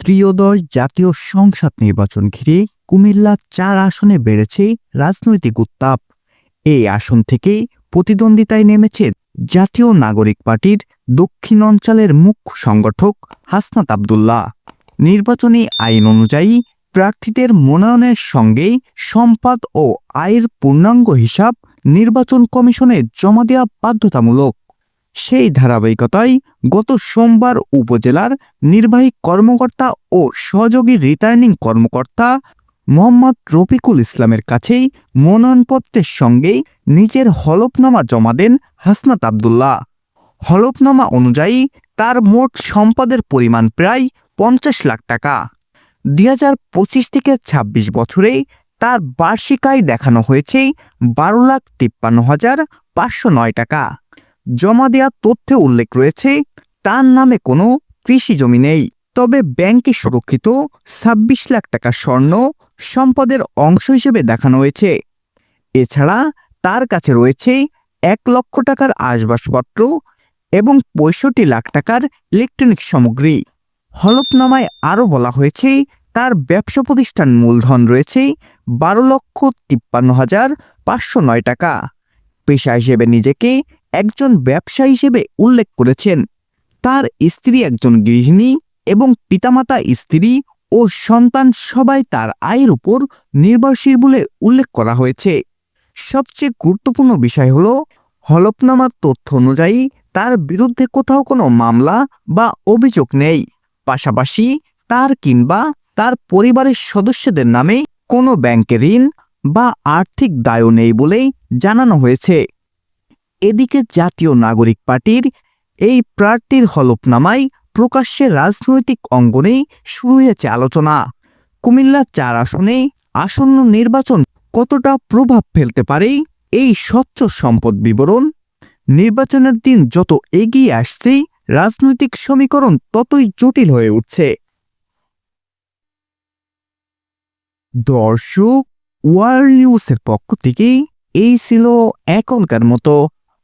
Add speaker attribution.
Speaker 1: ত্রিয়োদশ জাতীয় সংসদ নির্বাচন ঘিরে কুমিল্লা চার আসনে বেড়েছে রাজনৈতিক উত্তাপ। এই আসন থেকেই প্রতিদ্বন্দ্বিতায় নেমেছে জাতীয় নাগরিক পার্টির দক্ষিণ অঞ্চলের মুখ্য সংগঠক হাসনাত আবদুল্লাহ। নির্বাচনী আইন অনুযায়ী প্রার্থীদের মনোনয়নের সঙ্গে সম্পদ ও আয়ের পূর্ণাঙ্গ হিসাব নির্বাচন কমিশনে জমা দেওয়া বাধ্যতামূলক। সেই ধারাবাহিকতায় গত সোমবার উপজেলার নির্বাহী কর্মকর্তা ও সহযোগী রিটার্নিং কর্মকর্তা মোহাম্মদ রফিকুল ইসলামের কাছেই মনোনয়নপত্রের সঙ্গেই নিজের হলফনামা জমা দেন হাসনাত আবদুল্লাহ। হলফনামা অনুযায়ী তার মোট সম্পদের পরিমাণ প্রায় পঞ্চাশ লাখ টাকা। দুই হাজার পঁচিশ থেকে ২৬ বছরে তার বার্ষিক আয় দেখানো হয়েছে বারো লাখ তিপ্পান্ন হাজার পাঁচশো নয় টাকা। জমা দেওয়া তথ্যে উল্লেখ রয়েছে, তার নামে কোনো কৃষি জমি নেই। তবে ব্যাংকে সুরক্ষিত ছাব্বিশ লাখ টাকা স্বর্ণ সম্পদের অংশ হিসেবে দেখানো হয়েছে। এছাড়া তার কাছে রয়েছে এক লক্ষ টাকার আসবাসপত্র এবং পঁয়ষট্টি লাখ টাকার ইলেকট্রনিক সামগ্রী। হলফনামায় আরও বলা হয়েছে, তার ব্যবসা প্রতিষ্ঠান মূলধন রয়েছে বারো লক্ষ তিপ্পান্ন হাজার পাঁচশো নয় টাকা। পেশা হিসেবে নিজেকে একজন ব্যবসা হিসেবে উল্লেখ করেছেন। তার স্ত্রী একজন গৃহিণী এবং পিতামাতা স্ত্রী ও সন্তান সবাই তার আয়ের উপর নির্ভরশীল বলে উল্লেখ করা হয়েছে। সবচেয়ে গুরুত্বপূর্ণ বিষয় হল, হলফনামার তথ্য অনুযায়ী তার বিরুদ্ধে কোথাও কোনো মামলা বা অভিযোগ নেই। পাশাপাশি তার কিংবা তার পরিবারের সদস্যদের নামে কোনো ব্যাংকে ঋণ বা আর্থিক দায়ও নেই বলেই জানানো হয়েছে। এদিকে জাতীয় নাগরিক পার্টির এই প্রার্থীর হলফনামায় প্রকাশ্যে রাজনৈতিক অঙ্গনেই শুরু হয়েছে আলোচনা। কুমিল্লা চার আসনে আসন্ন নির্বাচন কতটা প্রভাব ফেলতে পারে এই স্বচ্ছ সম্পদ বিবরণ? নির্বাচনের দিন যত এগিয়ে আসছে, রাজনৈতিক সমীকরণ ততই জটিল হয়ে উঠছে। দর্শক, ওয়ার্ল্ড নিউজের পক্ষ থেকে এই ছিল এখনকার মতো